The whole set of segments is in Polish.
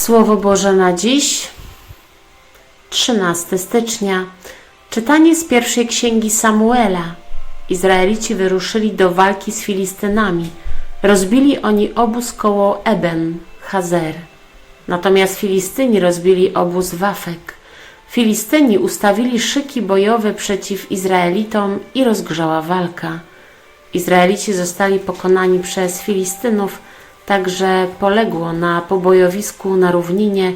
Słowo Boże na dziś, 13 stycznia. Czytanie z pierwszej księgi Samuela. Izraelici wyruszyli do walki z Filistynami. Rozbili oni obóz koło Eben, Hazer. Natomiast Filistyni rozbili obóz Wafek. Filistyni ustawili szyki bojowe przeciw Izraelitom i rozgrzała walka. Izraelici zostali pokonani przez Filistynów, także poległo na pobojowisku na równinie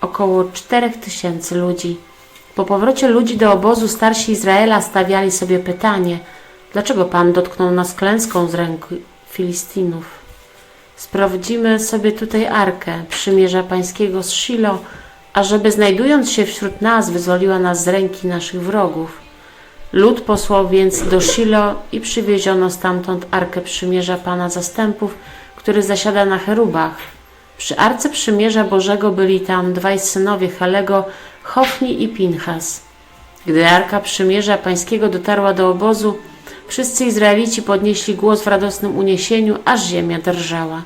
około 4000 ludzi. Po powrocie ludzi do obozu starsi Izraela stawiali sobie pytanie, dlaczego Pan dotknął nas klęską z ręk Filistinów. Sprawdzimy sobie tutaj arkę przymierza pańskiego z Shilo, ażeby znajdując się wśród nas wyzwoliła nas z ręki naszych wrogów. Lud posłał więc do Shilo i przywieziono stamtąd arkę przymierza Pana zastępów, który zasiada na cherubach. Przy arce przymierza Bożego byli tam dwaj synowie Helego, Hofni i Pinchas. Gdy arka przymierza pańskiego dotarła do obozu, wszyscy Izraelici podnieśli głos w radosnym uniesieniu, aż ziemia drżała.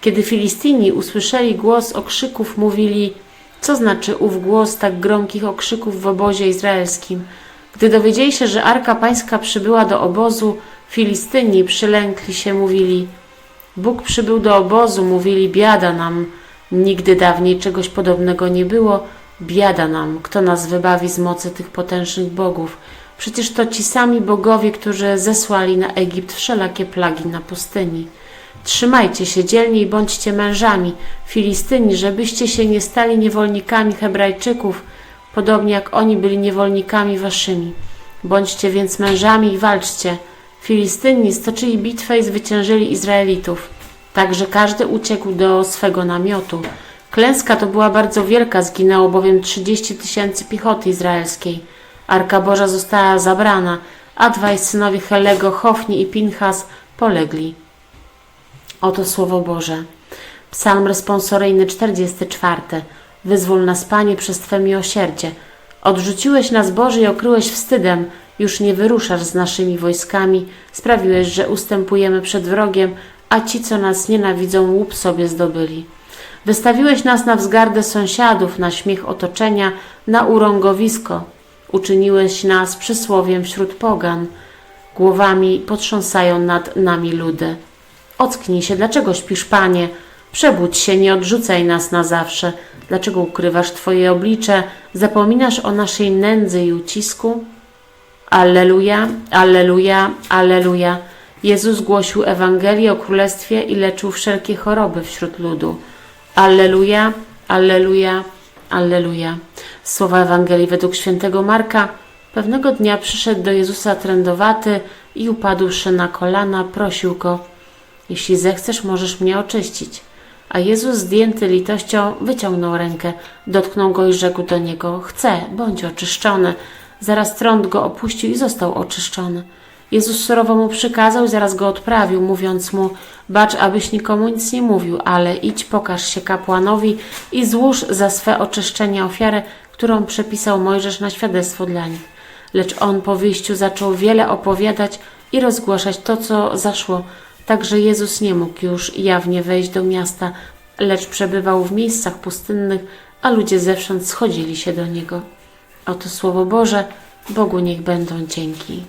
Kiedy Filistini usłyszeli głos okrzyków, mówili, co znaczy ów głos tak gromkich okrzyków w obozie izraelskim. Gdy dowiedzieli się, że arka pańska przybyła do obozu, Filistyni przylękli się, mówili, Bóg przybył do obozu, mówili, biada nam. Nigdy dawniej czegoś podobnego nie było. Biada nam, kto nas wybawi z mocy tych potężnych bogów. Przecież to ci sami bogowie, którzy zesłali na Egipt wszelakie plagi na pustyni. Trzymajcie się dzielnie i bądźcie mężami, Filistyni, żebyście się nie stali niewolnikami Hebrajczyków, podobnie jak oni byli niewolnikami waszymi. Bądźcie więc mężami i walczcie. Filistyni stoczyli bitwę i zwyciężyli Izraelitów. Także każdy uciekł do swego namiotu. Klęska to była bardzo wielka, zginęło bowiem 30 tysięcy piechoty izraelskiej. Arka Boża została zabrana, a dwaj synowie Helego, Hofni i Pinchas polegli. Oto Słowo Boże. Psalm responsoryjny 44. Wyzwól nas, Panie, przez Twe miłosierdzie. Odrzuciłeś nas, Boże, i okryłeś wstydem. Już nie wyruszasz z naszymi wojskami. Sprawiłeś, że ustępujemy przed wrogiem, a ci, co nas nienawidzą, łup sobie zdobyli. Wystawiłeś nas na wzgardę sąsiadów, na śmiech otoczenia, na urągowisko. Uczyniłeś nas przysłowiem wśród pogan. Głowami potrząsają nad nami ludy. Ocknij się, dlaczego śpisz, panie? Przebudź się, nie odrzucaj nas na zawsze. Dlaczego ukrywasz Twoje oblicze? Zapominasz o naszej nędzy i ucisku? Alleluja, alleluja, alleluja. Jezus głosił Ewangelię o Królestwie i leczył wszelkie choroby wśród ludu. Alleluja, alleluja, alleluja. Słowa Ewangelii według świętego Marka. Pewnego dnia przyszedł do Jezusa trędowaty i upadłszy na kolana, prosił go – jeśli zechcesz, możesz mnie oczyścić. A Jezus, zdjęty litością, wyciągnął rękę, dotknął go i rzekł do niego: Chcę, bądź oczyszczony. Zaraz trąd go opuścił i został oczyszczony. Jezus surowo mu przykazał i zaraz go odprawił, mówiąc mu: Bacz, abyś nikomu nic nie mówił, ale idź, pokaż się kapłanowi i złóż za swe oczyszczenie ofiarę, którą przepisał Mojżesz na świadectwo dla nich. Lecz on po wyjściu zaczął wiele opowiadać i rozgłaszać to, co zaszło Także Jezus nie mógł już jawnie wejść do miasta, lecz przebywał w miejscach pustynnych, a ludzie zewsząd schodzili się do Niego. Oto Słowo Boże, Bogu niech będą dzięki.